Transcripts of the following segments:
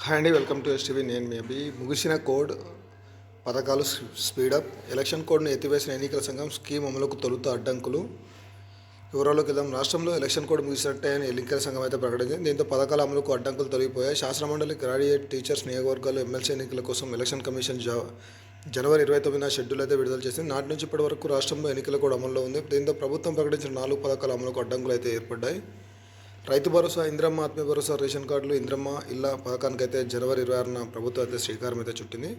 Hi అండి welcome to STV నేను మీ అభి. ముగిసిన కోడ్ పథకాలు స్పీడప్ ఎలక్షన్ కోడ్ను ఎత్తివేసిన ఎన్నికల సంఘం స్కీమ్ అమలుకు తొలుత అడ్డంకులు. వివరాల్లోకి వెళ్దాం. రాష్ట్రంలో ఎలక్షన్ కోడ్ ముగిసినట్టే అని ఎన్నికల సంఘం అయితే ప్రకటించింది దీంతో పథకాల అమలుకు అడ్డంకులు తొలగిపోయాయి. శాసనమండలి గ్రాడ్యుయేట్ టీచర్స్ నియోజకవర్గాలు ఎమ్మెల్సీ ఎన్నికల కోసం ఎలక్షన్ కమిషన్ జ జనవరి ఇరవై తొమ్మిదిన షెడ్యూల్ అయితే విడుదల చేసింది. నాటి నుంచి ఇప్పటి వరకు రాష్ట్రంలో ఎన్నికల కోడ్ అమల్లో ఉంది. దీంతో ప్రభుత్వం ప్రకటించిన నాలుగు పథకాల అమలుకు అడ్డంకులు అయితే ఏర్పడ్డాయి. రైతు భరోసా ఇంద్రమ్మ ఆత్మీయ భరోసా రేషన్ కార్డులు ఇంద్రమ్మ ఇళ్ళ పథకానికి అయితే జనవరి ఇరవై ఆరున ప్రభుత్వం అయితే శ్రీకారం అయితే చుట్టింది.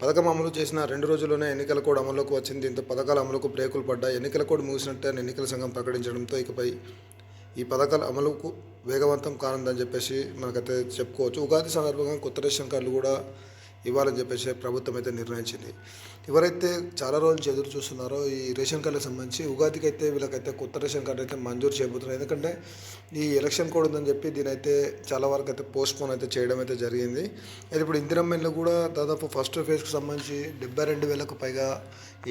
పథకం అమలు చేసిన రెండు రోజుల్లోనే ఎన్నికల కోడ్ అమలులోకి వచ్చింది. దీంతో పథకాల అమలుకు బ్రేకులు పడ్డాయి ఎన్నికల కోడ్ ముగిసినట్టే ఎన్నికల సంఘం ప్రకటించడంతో ఇకపై ఈ పథకాల అమలుకు వేగవంతం కానుందని చెప్పేసి మనకైతే చెప్పుకోవచ్చు. ఉగాది సందర్భంగా కొత్త రేషన్ కార్డులు కూడా ఇవ్వాలని చెప్పేసి ప్రభుత్వం అయితే నిర్ణయించింది. ఎవరైతే చాలా రోజులు ఎదురు చూస్తున్నారో ఈ రేషన్ కార్డులకు సంబంధించి ఉగాదికి అయితే వీళ్ళకైతే కొత్త రేషన్ కార్డు అయితే మంజూరు చేయబోతున్నారు. ఎందుకంటే ఈ ఎలక్షన్ కోడ్ ఉందని చెప్పి దీని అయితే చాలా వరకు అయితే పోస్ట్ పోన్ అయితే చేయడం అయితే జరిగింది. అయితే ఇప్పుడు ఇందిరమ్మ కూడా దాదాపు ఫస్ట్ ఫేజ్కి సంబంధించి డెబ్బై రెండు వేలకు పైగా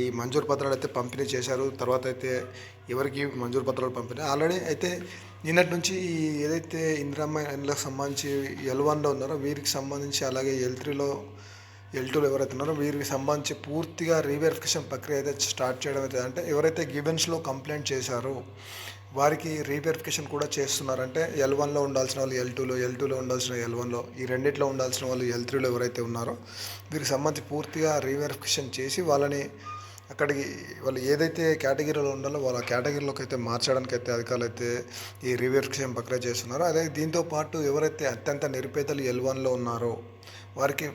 ఈ మంజూరు పత్రాలు అయితే పంపిణీ చేశారు. తర్వాత అయితే ఎవరికి మంజూరు పత్రాలు పంపిణీ ఆల్రెడీ అయితే నిన్నటి నుంచి ఈ ఏదైతే ఇందిరమ్మ సంబంధించి ఎల్ వన్లో ఉన్నారో వీరికి సంబంధించి అలాగే ఎల్ త్రీలో ఎల్ టూలో ఎవరైతే ఉన్నారో వీరికి సంబంధించి పూర్తిగా రీవెరిఫికేషన్ ప్రక్రియ అయితే స్టార్ట్ చేయడం అయితే అంటే ఎవరైతే గివెన్స్లో కంప్లైంట్ చేశారో వారికి రీవెరిఫికేషన్ కూడా చేస్తున్నారు అంటే ఎల్ వన్లో ఉండాల్సిన వాళ్ళు ఎల్ టూలో ఎల్ టూలో ఉండాల్సిన ఎల్ వన్లో ఈ రెండిట్లో ఉండాల్సిన వాళ్ళు ఎల్ త్రీలో ఎవరైతే ఉన్నారో వీరికి సంబంధించి పూర్తిగా రీవెరిఫికేషన్ చేసి వాళ్ళని అక్కడికి వాళ్ళు ఏదైతే కేటగిరీలో ఉండాలో వాళ్ళ కేటగిరీలోకి అయితే మార్చడానికి అయితే అధికారులు అయితే ఈ రివెరిఫికేషన్ ప్రక్రియ చేస్తున్నారో. అదే దీంతో పాటు ఎవరైతే అత్యంత నిరుపేదలు ఎల్ వన్లో ఉన్నారో వారికి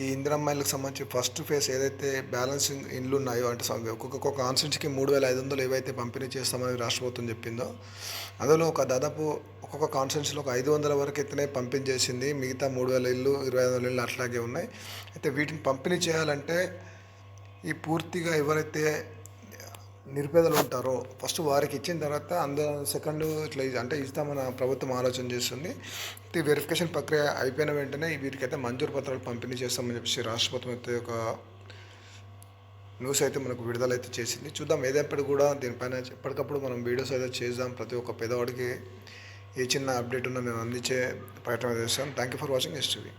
ఈ ఇందిరమ్మాయిలకు సంబంధించి ఫస్ట్ ఫేజ్ ఏదైతే బ్యాలెన్సింగ్ ఇండ్లు ఉన్నాయో అంటే ఒక్కొక్క కాన్స్టిట్యూన్సీకి మూడు వేల ఐదు వందలు ఏవైతే పంపిణీ చేస్తామని రాష్ట్ర ప్రభుత్వం చెప్పిందో అందులో ఒక దాదాపు ఒక్కొక్క కాన్స్టిట్యూన్సీలో ఒక ఐదు వందల వరకు అయితేనే పంపిణీ చేసింది. మిగతా మూడు వేల ఇల్లు ఇరవై ఐదు వందల ఇల్లు అట్లాగే ఉన్నాయి. అయితే వీటిని పంపిణీ చేయాలంటే ఈ పూర్తిగా ఎవరైతే నిరుపేదలు ఉంటారో ఫస్ట్ వారికి ఇచ్చిన తర్వాత అంద సెకండ్ ఇట్లా అంటే ఇస్తామని ప్రభుత్వం ఆలోచన చేస్తుంది. ఈ వెరిఫికేషన్ ప్రక్రియ అయిపోయిన వెంటనే వీరికైతే మంజూరు పత్రాలు పంపిణీ చేస్తామని చెప్పేసి రాష్ట్ర ప్రభుత్వం అయితే ఒక న్యూస్ అయితే మనకు విడుదలైతే చేసింది. చూద్దాం ఏదైనప్పుడు కూడా దీనిపైన ఎప్పటికప్పుడు మనం వీడియోస్ అయితే చేద్దాం. ప్రతి ఒక్క పేదవాడికి ఏ చిన్న అప్డేట్ ఉన్నా నేను అందించే ప్రయత్నం చేస్తాను thank you for watching STV